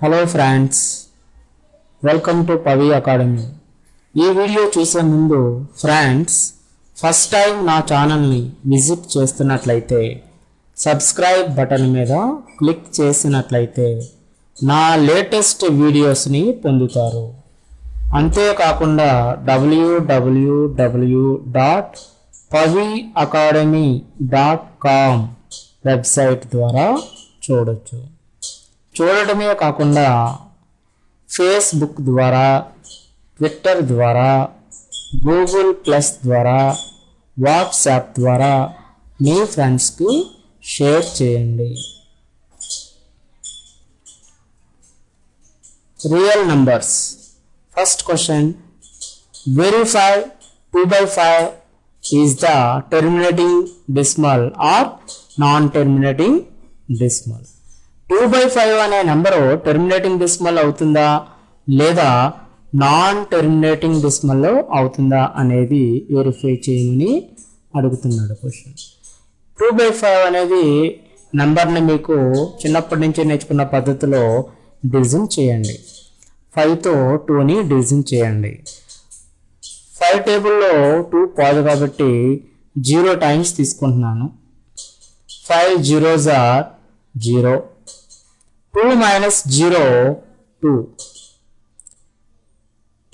Hello friends welcome to Pavi academy ఈ video చూసే ముందు ఫ్రెండ్స్ ఫస్ట్ టైం నా ఛానల్ని విజిట్ చేస్తున్నట్లయితే సబ్స్క్రైబ్ బటన్ మీద క్లిక్ చేసినట్లయితే నా లేటెస్ట్ వీడియోస్ని పొందుతారు. అంతేకాకుండా WWW dot Pavi academy dot com website ద్వారా చూడొచ్చు. చూడటమే కాకుండా ఫేస్బుక్ ద్వారా ట్విట్టర్ ద్వారా గూగుల్ ప్లస్ ద్వారా వాట్సాప్ ద్వారా మీ ఫ్రెండ్స్కి షేర్ చేయండి. Real numbers. First question verify two by five is the terminating decimal or non terminating decimal two by five అనే నెంబరు టెర్మినేటింగ్ డిస్మల్ అవుతుందా? లేదా నాన్ టెర్మినేటింగ్ డిస్మల్లో అవుతుందా అనేది వెరిఫై చేయమని అడుగుతున్నాడు క్వశ్చన్ టూ బై ఫైవ్ అనేది నెంబర్ని మీకు చిన్నప్పటి నుంచి నేర్చుకున్న పద్ధతిలో డివిజన్ చేయండి. ఫైవ్తో టూని డివిజన్ చేయండి. ఫైవ్ టేబుల్లో టూ పోదు కాబట్టి జీరో టైమ్స్ తీసుకుంటున్నాను. Five zeros or zero two minus zero two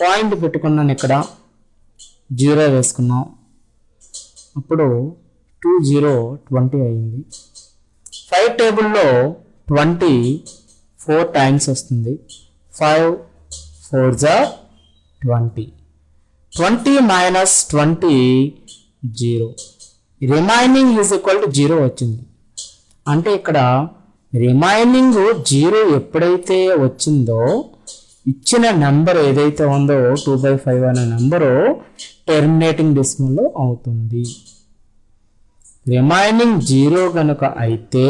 point పెట్టుకున్నాను ఇక్కడ. జీరో వేసుకున్నాం. అప్పుడు టూ జీరో ట్వంటీ అయింది. ఫైవ్ టేబుల్లో ట్వంటీ ఫోర్ టైమ్స్ వస్తుంది. ఫైవ్ ఫోర్ జా twenty twenty minus twenty zero remaining is equal to zero వచ్చింది. అంటే ఇక్కడ రిమైనింగ్ జీరో ఎప్పుడైతే వచ్చిందో ఇచ్చిన నెంబర్ ఏదైతే ఉందో టూ బై ఫైవ్ అనే నెంబరు టెర్మినేటింగ్ డెసిమల్లో అవుతుంది. రిమైనింగ్ జీరో కనుక అయితే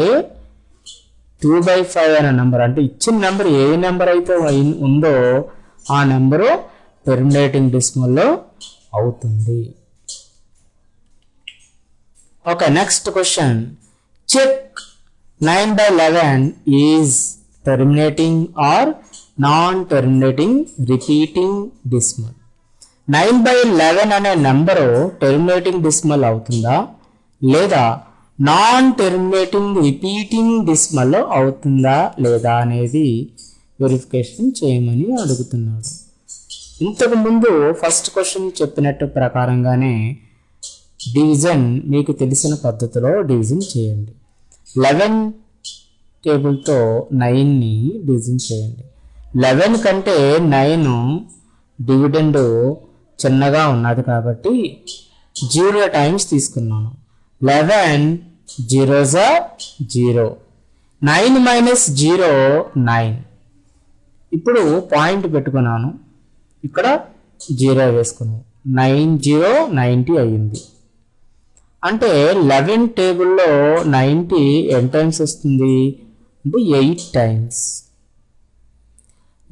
టూ బై ఫైవ్ అనే నెంబర్ అంటే ఇచ్చిన నెంబర్ ఏ నెంబర్ అయితే ఉందో ఆ నెంబరు టెర్మినేటింగ్ డెసిమల్లో అవుతుంది. Okay next question. Check nine by eleven is terminating or non terminating repeating decimal nine by eleven అనే నెంబరు టెర్మినేటింగ్ డిస్మల్ అవుతుందా? లేదా నాన్ టెర్మినేటింగ్ రిపీటింగ్ డిస్మల్ అవుతుందా లేదా అనేది వెరిఫికేషన్ చేయమని అడుగుతున్నాడు. ఇంతకు ముందు ఫస్ట్ క్వశ్చన్ చెప్పినట్టు ప్రకారంగానే డివిజన్ మీకు తెలిసిన పద్ధతిలో డివిజన్ చేయండి. లెవెన్ టేబుల్తో నైన్ని డివిజన్ చేయండి. లెవెన్ కంటే నైన్ డివిడెండ్ చిన్నగా ఉన్నది కాబట్టి జీరో టైమ్స్ తీసుకున్నాను. Eleven zeros are zero. Nine minus zero nine. ఇప్పుడు పాయింట్ పెట్టుకున్నాను. ఇక్కడ జీరో వేసుకున్నాను. నైన్ జీరో నైంటీ అయ్యింది. అంటే లెవెన్ టేబుల్లో నైంటీ ఎన్ టైమ్స్ వస్తుంది? అంటే eight times.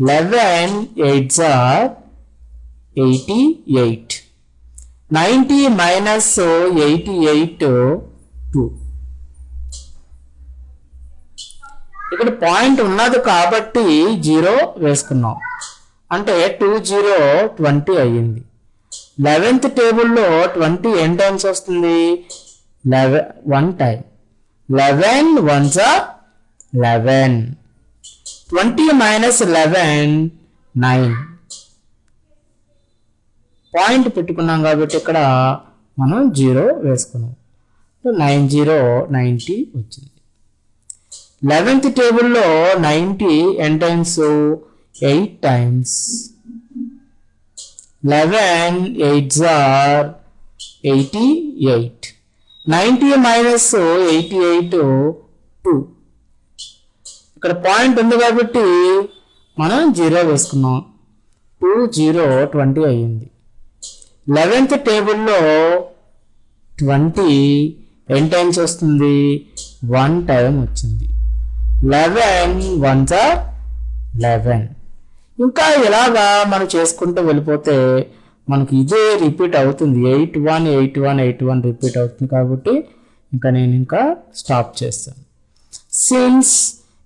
Eleven eights are eighty eight. Ninety minus eighty eight two. ఇక్కడ పాయింట్ ఉన్నది కాబట్టి జీరో వేసుకున్నాం. అంటే టూ జీరో ట్వంటీ అయ్యింది. లెవెన్త్ టేబుల్లో ట్వంటీ ఎన్ టైమ్స్ వస్తుంది? Eleven one time eleven one are eleven. Twenty minus eleven nine. Point పెట్టుకున్నాం కాబట్టి ఇక్కడ మనం జీరో వేసుకున్నాం. నైన్ జీరో నైంటీ వచ్చింది. లెవెన్త్ టేబుల్లో ninety N times? Eight times. Eleven eights are eighty eight. Ninety minus eighty eight two. ఇక్కడ point ఉంది కాబట్టి మనం జీరో వేసుకున్నాం. టూ జీరో ట్వంటీ అయ్యింది. లెవెన్త్ టేబుల్లో ట్వంటీ ఎన్ టైమ్స్ వస్తుంది? వన్ టైం వచ్చింది. Eleven one are eleven. ఇంకా ఇలాగా మనం చేసుకుంటూ వెళ్ళిపోతే మనకి ఇదే రిపీట్ అవుతుంది. Eight one eight one eight one repeat అవుతుంది కాబట్టి ఇంకా నేను ఇంకా స్టాప్ చేస్తాను. Since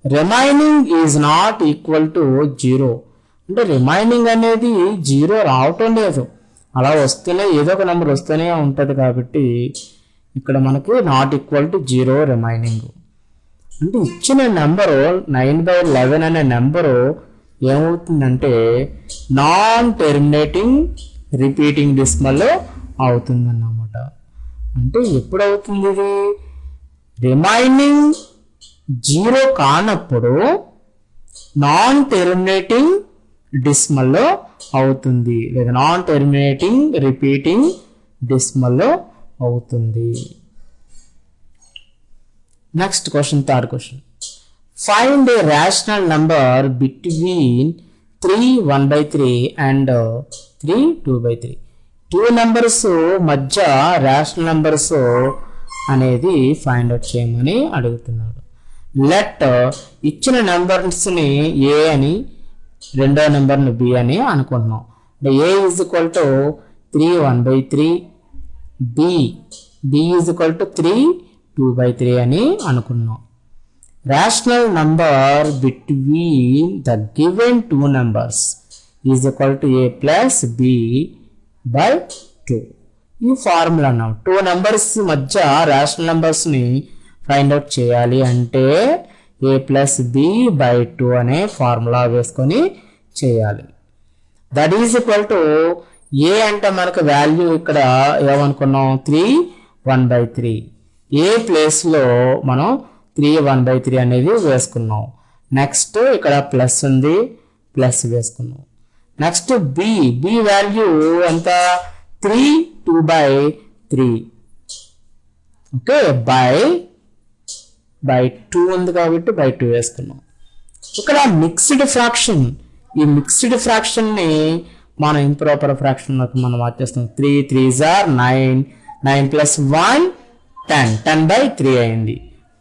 remaining is not equal to zero అంటే రిమైనింగ్ అనేది జీరో రావటం లేదు. అలా వస్తేనే ఏదో ఒక నెంబర్ వస్తూనే ఉంటుంది కాబట్టి ఇక్కడ మనకి not equal to zero remaining అంటే ఇచ్చిన నెంబరు నైన్ బై లెవెన్ అనే నెంబరు ఏమవుతుందంటే నాన్ టెర్మినేటింగ్ రిపీటింగ్ డిస్మల్లో అవుతుందన్నమాట. అంటే ఎప్పుడు అవుతుంది ఇది? రిమైనింగ్ జీరో కానప్పుడు నాన్ టెర్మినేటింగ్ డిస్మల్లో అవుతుంది. లేదా నాన్ టెర్మినేటింగ్ రిపీటింగ్ డిస్మల్లో అవుతుంది. Next question third question find a rational number between three one by three and three two by three two numbers మధ్య రేషనల్ నెంబర్స్ అనేది ఫైండ్ అవుట్ చేయమని అడుగుతున్నాడు. లెట్ ఇచ్చిన నెంబర్స్ని ఏ అని రెండో నెంబర్ని బి అని అనుకుంటున్నాం. అంటే A is equal to three one by three B B is equal to three two by three అని అనుకున్నాం rational number between the given two numbers is equal to a plus b by 2 ఈ formula అన్నా two numbers మధ్య rational నెంబర్స్ని find out చేయాలి అంటే A plus B by two అనే formula వేసుకొని చేయాలి. That is equal to A అంటే మనకు వాల్యూ ఇక్కడ ఏమనుకున్నాం? Three one by three A ప్లేస్లో మనం త్రీ వన్ బై త్రీ అనేది వేసుకున్నాం. నెక్స్ట్ ఇక్కడ ప్లస్ ఉంది ప్లస్ వేసుకున్నాం. నెక్స్ట్ బి బి వాల్యూ ఎంత? Three two by three okay by by two ఉంది కాబట్టి బై టూ వేసుకున్నాం. ఇక్కడ మిక్స్డ్ ఫ్రాక్షన్ ఈ మిక్స్డ్ ఫ్రాక్షన్ని మనం ఇంప్రాపర్ ఫ్రాక్షన్ మనం మార్చేస్తాం. Three three are nine nine plus one ten ten by three అయింది.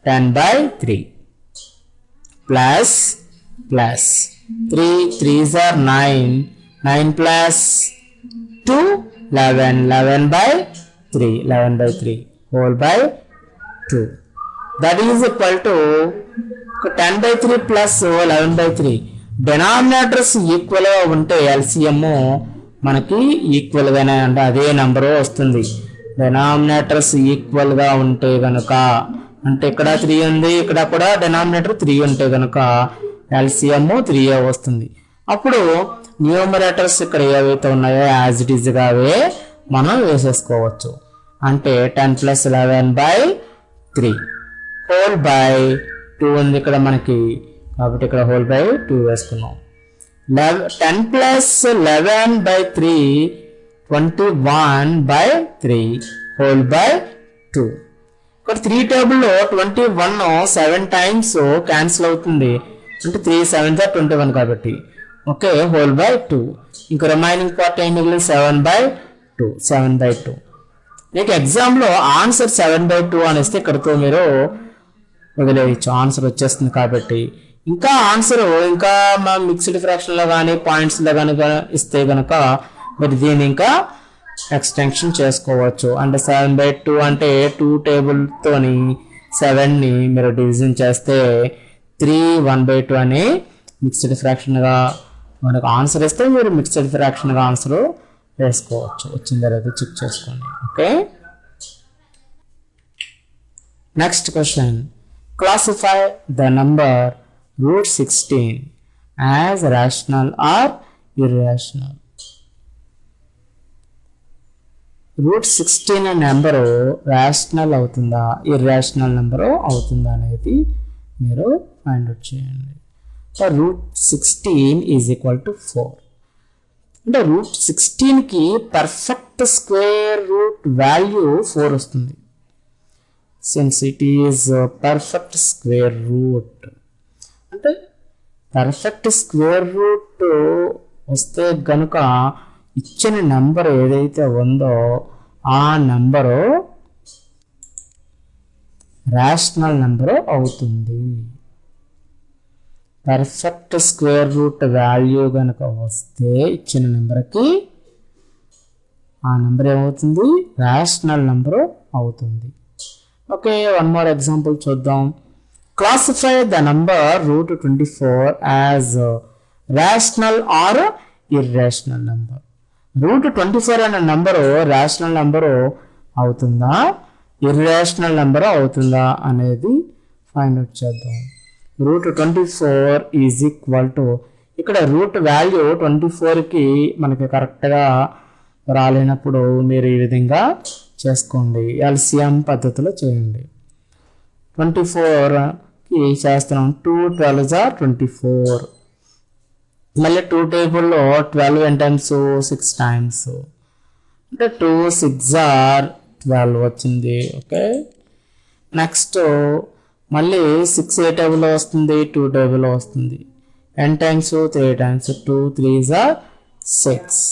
Ten by three plus plus three three are nine nine plus two eleven eleven by three eleven by three whole by two that is equal to ten by three plus eleven by three denominators ఈక్వల్గా ఉంటే LCM మనకి ఈక్వల్గానే అంటే అదే number వస్తుంది. డెనామినేటర్స్ ఈక్వల్గా ఉంటే కనుక అంటే ఇక్కడ త్రీ ఉంది ఇక్కడ కూడా డినామినేటర్ త్రీ ఉంటే కనుక ఎల్సిఎం త్రీ వస్తుంది. అప్పుడు న్యూమరేటర్స్ ఇక్కడ ఏవైతే ఉన్నాయో యాజ్ ఇట్ ఈజ్గా అవే మనం వేసేసుకోవచ్చు. అంటే ten plus eleven by three whole by two ఉంది ఇక్కడ మనకి. కాబట్టి ఇక్కడ హోల్ బై టూ వేసుకున్నాం. Ten plus eleven by three twenty one by three whole by two ఇక్కడ త్రీ టేబుల్లో twenty one seven times cancel అవుతుంది. అంటే త్రీ సెవెన్ దా ట్వంటీ వన్ కాబట్టి. ఓకే హోల్ బై టూ ఇంకా రిమైనింగ్ పార్ట్ ఏం మిగిలింది? Seven by two seven by two మీకు ఎగ్జామ్లో ఆన్సర్ సెవెన్ బై టూ అనేస్తే ఇక్కడతో మీరు వదిలేయచ్చు. ఆన్సర్ వచ్చేస్తుంది కాబట్టి. ఇంకా ఆన్సర్ ఇంకా మా మిక్స్డ్ ఫ్రాక్షన్లో కానీ పాయింట్స్లో కానీ ఇస్తే కనుక మీరు దీన్ని ఇంకా ఎక్స్టెన్షన్ చేసుకోవచ్చు. అంటే సెవెన్ బై టూ అంటే టూ టేబుల్తోని సెవెన్ని మీరు డివిజన్ చేస్తే త్రీ వన్ బై టూ అని మిక్స్డ్ ఫ్రాక్షన్గా మనకు ఆన్సర్ ఇస్తే మీరు మిక్స్డ్ ఫ్రాక్షన్గా ఆన్సర్ వేసుకోవచ్చు. వచ్చిన తర్వాత చెక్ చేసుకోండి. Okay next question classify the number root sixteen as rational or irrational root sixteen అనే నెంబరు రేషనల్ అవుతుందా? ఇర్రేషనల్ నెంబరు అవుతుందా అనేది మీరు ఫైండ్ అవుట్ చేయండి. Root sixteen is equal to four అంటే root సిక్స్టీన్కి perfect square root value four వస్తుంది. Since it is perfect square root అంటే perfect square root వస్తే గనుక ఇచ్చిన నెంబర్ ఏదైతే ఉందో ఆ నెంబరు రేషనల్ నంబరు అవుతుంది. పర్ఫెక్ట్ స్క్వేర్ రూట్ వాల్యూ కనుక వస్తే ఇచ్చిన నెంబర్కి ఆ నెంబర్ ఏమవుతుంది? రేషనల్ నెంబరు అవుతుంది. ఓకే వన్ మోర్ ఎగ్జాంపుల్ చూద్దాం. Classify the number root twenty four as rational or irrational number root twenty four అనే నంబరు రేషనల్ నంబరు అవుతుందా? ఇర్రేషనల్ నెంబర్ అవుతుందా అనేది ఫైండ్ అవుట్ చేద్దాం. Root twenty four is equal to ఇక్కడ root value twenty ఫోర్కి మనకి కరెక్ట్గా రాలేనప్పుడు మీరు ఈ విధంగా చేసుకోండి. ఎల్సిఎం పద్ధతిలో చేయండి. ట్వంటీ ఫోర్కి చేస్తున్నాం. Two twelve are twenty four మళ్ళీ టూ టేబుల్లో ట్వెల్వ్ ఎన్ టైమ్స్ సిక్స్ టైమ్స్ అంటే టూ సిక్స్ ఆర్ ట్వెల్వ్ వచ్చింది. ఓకే నెక్స్ట్ మళ్ళీ సిక్స్ ఏ టేబుల్లో వస్తుంది టూ టేబుల్లో వస్తుంది. ఎన్ times three times two three are six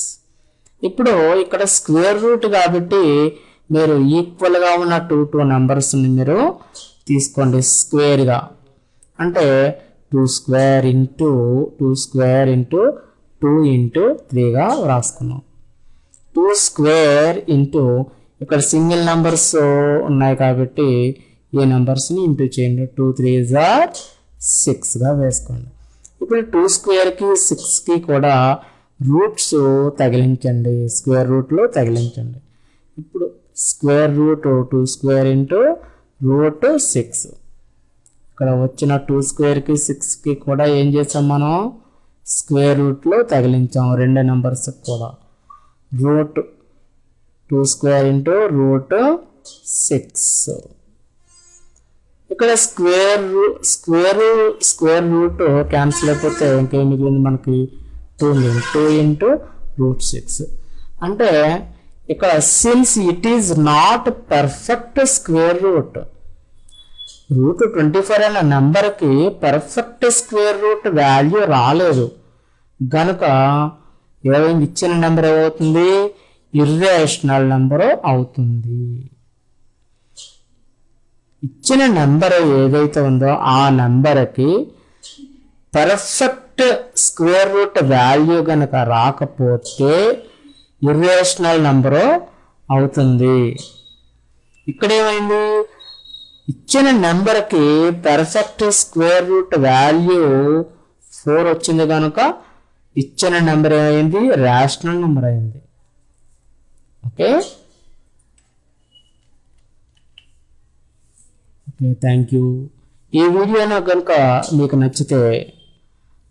ఇప్పుడు ఇక్కడ స్క్వేర్ రూట్ కాబట్టి మీరు ఈక్వల్గా ఉన్న టూ టూ నెంబర్స్ని మీరు తీసుకోండి స్క్వేర్గా అంటే two square into two square into two into త్రీగా వ్రాసుకున్నాం. టూ స్క్వేర్ ఇంటూ ఇక్కడ సింగిల్ నెంబర్స్ ఉన్నాయి కాబట్టి ఈ నెంబర్స్ని ఇంటూ చేయండి. టూ త్రీ జార్ సిక్స్గా వేసుకోండి. ఇప్పుడు టూ స్క్వేర్కి సిక్స్కి కూడా రూట్స్ తగిలించండి. స్క్వేర్ రూట్లో తగిలించండి. ఇప్పుడు square root two square into root six. ఇక్కడ వచ్చిన టూ స్క్వేర్కి సిక్స్కి కూడా ఏం చేసాం మనం? స్క్వేర్ రూట్లో తగిలించాం. రెండు నెంబర్స్ కూడా. Root two square into root six ఇక్కడ square square square root cancel అయిపోతే ఇంకేం మిగిలింది మనకి? Two two into root six అంటే ఇక్కడ since it is not perfect square root root twenty four అనే నెంబర్కి పర్ఫెక్ట్ స్క్వేర్ రూట్ వాల్యూ రాలేదు. గనుక ఇరవై ఇచ్చిన నెంబర్ ఏమవుతుంది? ఇర్రేషనల్ నెంబర్ అవుతుంది. ఇచ్చిన నెంబర్ ఏదైతే ఉందో ఆ నెంబర్కి పర్ఫెక్ట్ స్క్వేర్ రూట్ వాల్యూ కనుక రాకపోతే ఇర్రేషనల్ నెంబరు అవుతుంది. ఇక్కడ ఏమైంది? ఇచ్చిన నెంబర్కి perfect square root value four వచ్చింది కనుక ఇచ్చిన నెంబర్ ఏమైంది? రేషనల్ నెంబర్ అయింది. ఓకే ఓకే థ్యాంక్ యూ ఈ వీడియో కనుక మీకు నచ్చితే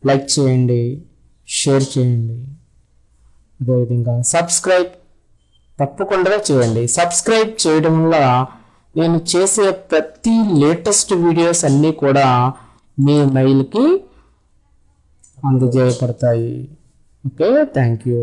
లైక్ చేయండి షేర్ చేయండి. అదేవిధంగా సబ్స్క్రైబ్ తప్పకుండా చేయండి. సబ్స్క్రైబ్ చేయడం వల్ల నేను చేసే ప్రతి లేటెస్ట్ వీడియోస్ అన్నీ కూడా మీ మెయిల్కి అందజేయబడతాయి. Okay thank you